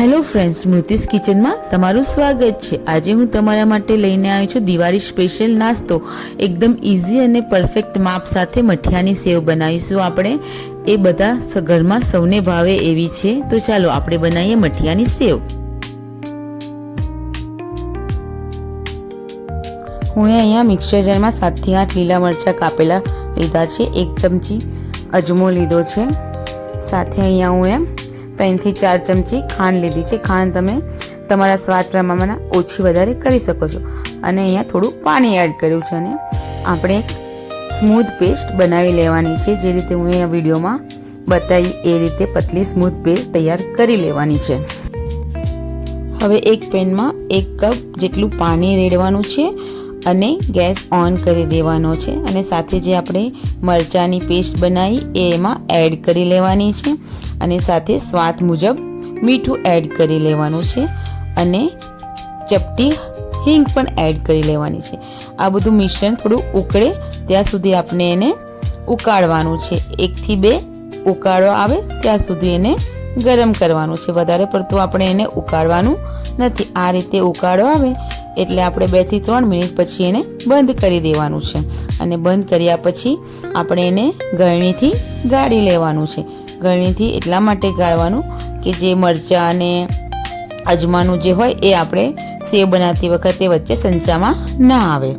Hello friends, સ્મૃતિસ કિચનમાં તમારું સ્વાગત છે. આજે હું તમારા માટે લઈને આવ્યો છું દિવાળી સ્પેશિયલ નાસ્તો. એકદમ ઇઝી અને પરફેક્ટ માપ સાથે મઠિયાની સેવ બનાવીશું આપણે. એ બધા ઘરમાં સૌને ભાવે એવી છે. તો ચાલો આપણે બનાવીએ મઠિયાની સેવ. હું અહીંયા મિક્સર જારમાં સાતથી આઠ લીલા મરચાં કાપેલા લીધા છે. એક ચમચી અજમો લીધો છે. સાથે અહીંયા હું એમ ત્રણથી ચાર ચમચી ખાંડ લીધી છે. ખાંડ તમે તમારા સ્વાદ પ્રમાણમાં ઓછી વધારે કરી શકો છો. અને અહીંયા થોડું પાણી એડ કર્યું છે અને આપણે એક સ્મૂથ પેસ્ટ બનાવી લેવાની છે. જે રીતે હું અહીંયા વિડીયોમાં બતાવી એ રીતે પતલી સ્મૂથ પેસ્ટ તૈયાર કરી લેવાની છે. હવે એક પેનમાં એક કપ જેટલું પાણી રેડવાનું છે. અને ગેસ ઓન કરી દેવાનો છે અને સાથે જે આપણે મરચાંની પેસ્ટ બનાવી, એ એમાં એડ કરી લેવાની છે અને સાથે સ્વાદ મુજબ મીઠું એડ કરી લેવાનું છે અને ચપટી હિંગ પણ એડ કરી લેવાની છે. આ બધું મિશ્રણ થોડું ઉકળે, ત્યાં સુધી આપણે એને ઉકાળવાનું છે. એકથી બે ઉકાળો આવે, ત્યાં સુધી એને ગરમ કરવાનું છે. વધારે પડતું આપણે એને ઉકાળવાનું નથી. આ રીતે ઉકાળો આવે એટલે આપણે બેથી ત્રણ મિનિટ પછી એને બંધ કરી દેવાનું છે. અને બંધ કર્યા પછી આપણે એને ગળણીથી ગાળી લેવાનું છે. ગળણીથી એટલા માટે ગાળવાનું કે જે મરચાં અને અજમાનું જે હોય એ આપણે સેવ બનાવતી વખતે વચ્ચે સંચામાં ના આવે.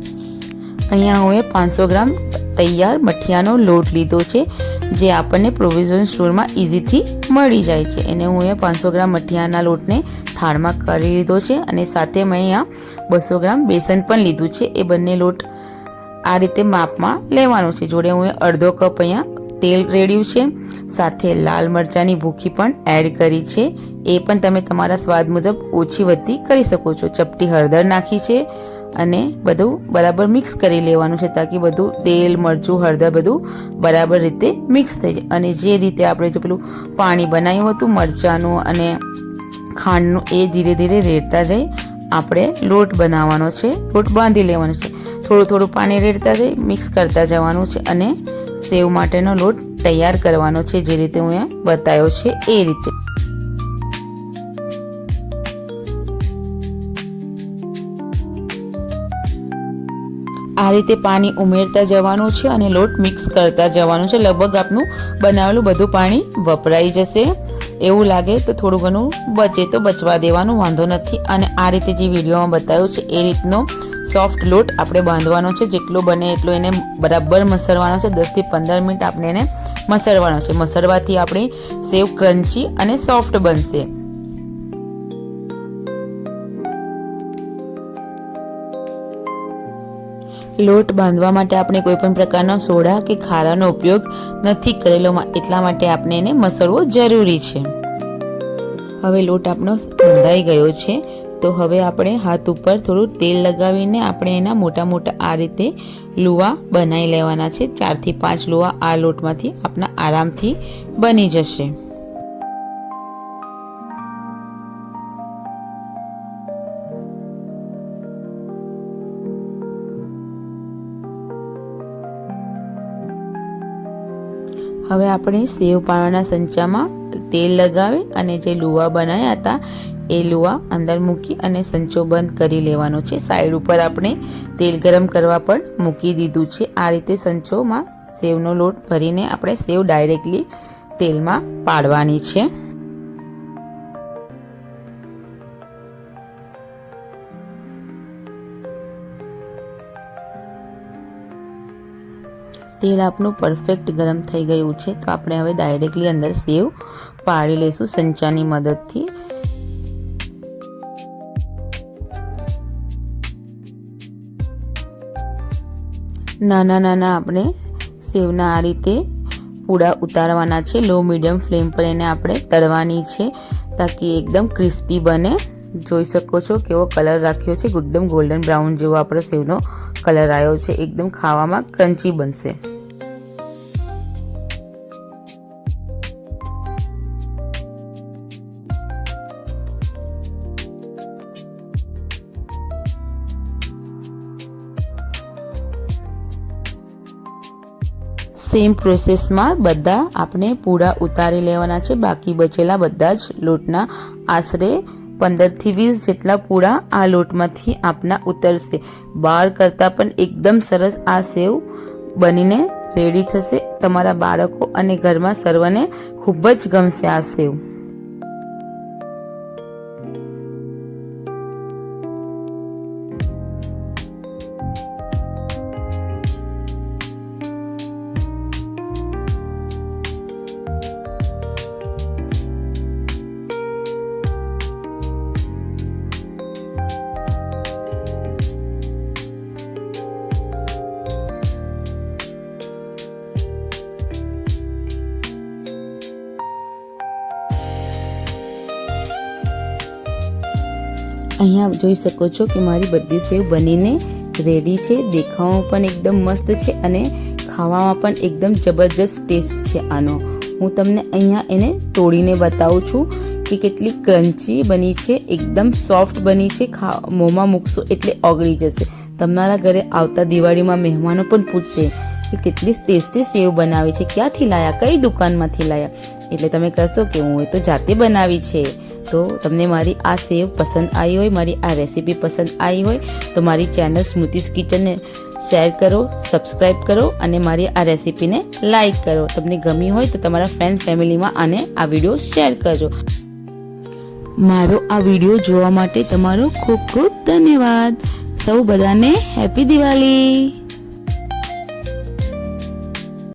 અહીંયા હું એ પાંચસો ગ્રામ તૈયાર મઠિયાનો લોટ લીધો છે. જે આપણને પ્રોવિઝન સ્ટોરમાં ઇઝીથી મળી જાય છે. એને હું અહીંયા પાંચસો ગ્રામ મઠિયાના લોટને થાળમાં કરી લીધો છે અને સાથે મેં અહીંયા બસો ગ્રામ બેસન પણ લીધું છે. એ બંને લોટ આ રીતે માપમાં લેવાનો છે. જોડે હું અડધો કપ અહીંયા તેલ રેડ્યું છે. સાથે લાલ મરચાંની ભૂખી પણ એડ કરી છે. એ પણ તમે તમારા સ્વાદ મુજબ ઓછી વધતી કરી શકો છો. ચપટી હળદર નાખી છે. અને બધું બરાબર મિક્સ કરી લેવાનું છે તાકી બધું તેલ, મરચું, હળદર બધું બરાબર રીતે મિક્સ થઈ જાય. અને જે રીતે આપણે જે પેલું પાણી બનાવ્યું હતું, મરચાંનું અને ખાંડનું, એ ધીરે ધીરે રેડતા જઈ આપણે લોટ બનાવવાનો છે. લોટ બાંધી લેવાનો છે. થોડું થોડું પાણી રેડતા જઈ મિક્સ કરતા જવાનું છે અને સેવ માટેનો લોટ તૈયાર કરવાનો છે, જે રીતે હું બતાવ્યો છે, એ રીતે. આ રીતે પાણી ઉમેરતા જવાનું છે અને લોટ મિક્સ કરતા જવાનું છે. લગભગ આપનું બનાવેલું બધું પાણી વપરાઈ જશે. એવું લાગે તો થોડું ઘણું બચે તો બચવા દેવાનું, વાંધો નથી. અને આ રીતે જે વિડીયોમાં બતાવ્યું છે, એ રીતનો સોફ્ટ લોટ આપણે બાંધવાનો છે. જેટલો બને એટલો એને બરાબર મસરવાનો છે. દસથી પંદર મિનિટ આપણે એને મસરવાનો છે. મસરવાથી આપણી સેવ ક્રન્ચી અને સોફ્ટ બનશે. લોટ બાંધવા માટે આપણે કોઈપણ પ્રકારનો સોડા કે ખારાનો ઉપયોગ નથી કરેલો એટલા માટે આપણે એને મસળવો જરૂરી છે. હવે લોટ આપણો બંધાઈ ગયો છે, તો હવે આપણે હાથ ઉપર થોડું તેલ લગાવીને આપણે એના મોટા મોટા આ રીતે લુવા બનાવી લેવાના છે. ચારથી પાંચ લુવા આ લોટમાંથી આપણા આરામથી બની જશે. હવે આપણે સેવ પાણાના સંચામાં તેલ લગાવી અને જે લુવા બનાવ્યા હતા, એ લુવા અંદર મૂકી અને સંચો બંધ કરી લેવાનો છે. સાઈડ ઉપર આપણે તેલ ગરમ કરવા પણ મૂકી દીધું છે. આ રીતે સંચોમાં સેવનો લોટ ભરીને આપણે સેવ ડાયરેક્ટલી તેલમાં પાડવાની છે. તેલ આપણું પરફેક્ટ ગરમ થઈ ગયું છે, તો આપણે હવે ડાયરેક્ટલી અંદર સેવ પાડી લઈશું સંચાની મદદથી. નાના નાના આપણે સેવના આ રીતે પૂડા ઉતારવાના છે લો મીડિયમ ફ્લેમ પર એને આપણે તળવાની છે, તાકી એકદમ ક્રિસ્પી બને. જોઈ શકો છો કેવો કલર રાખ્યો છે, એકદમ ગોલ્ડન બ્રાઉન જેવો આપણો સેવનો કલર આવ્યો છે, એકદમ ખાવામાં ક્રન્ચી બનશે. સેમ પ્રોસેસમાં બધા આપણે પૂરા ઉતારી લેવાના છે, બાકી બચેલા બધા જ લોટના આશરે પંદરથી વીસ જેટલા પૂળા આ લોટમાંથી આપના ઉતરશે. બહાર કરતાં પણ એકદમ સરસ આ સેવ બનીને રેડી થશે. તમારા બાળકો અને ઘરમાં સર્વને ખૂબ જ ગમશે આ સેવ. અહીંયા જોઈ શકો છો કે મારી બધી સેવ બનીને રેડી છે. દેખાવામાં પણ એકદમ મસ્ત છે અને ખાવામાં પણ એકદમ જબરજસ્ત ટેસ્ટ છે આનો. હું તમને અહીંયા એને તોડીને બતાવું છું કે કેટલી ક્રન્ચી બની છે, એકદમ સોફ્ટ બની છે. ખા, મોંમાં મૂકશો એટલે ઓગળી જશે. તમારા ઘરે આવતા દિવાળીમાં મહેમાનો પણ પૂછશે કે કેટલી ટેસ્ટી સેવ બનાવી છે. ક્યાંથી લાયા? કઈ દુકાનમાંથી લાયા? એટલે તમે કહેશો કે હું એ તો જાતે બનાવી છે. તો તમને મારી આ સેવ પસંદ આવી હોય, મારી આ રેસીપી પસંદ આવી હોય, તો મારી ચેનલ સ્મૃતિસ કિચનને શેર કરો સબસ્ક્રાઈબ કરો અને મારી આ રેસીપીને લાઈક કરો. તમને ગમી હોય તો તમારા ફ્રેન્ડ ફેમિલીમાં આને આ વીડિયો શેર કરજો. મારો આ વીડિયો જોવા માટે તમારો ખૂબ ખૂબ ધન્યવાદ. સૌ બધાને હેપી દિવાળી.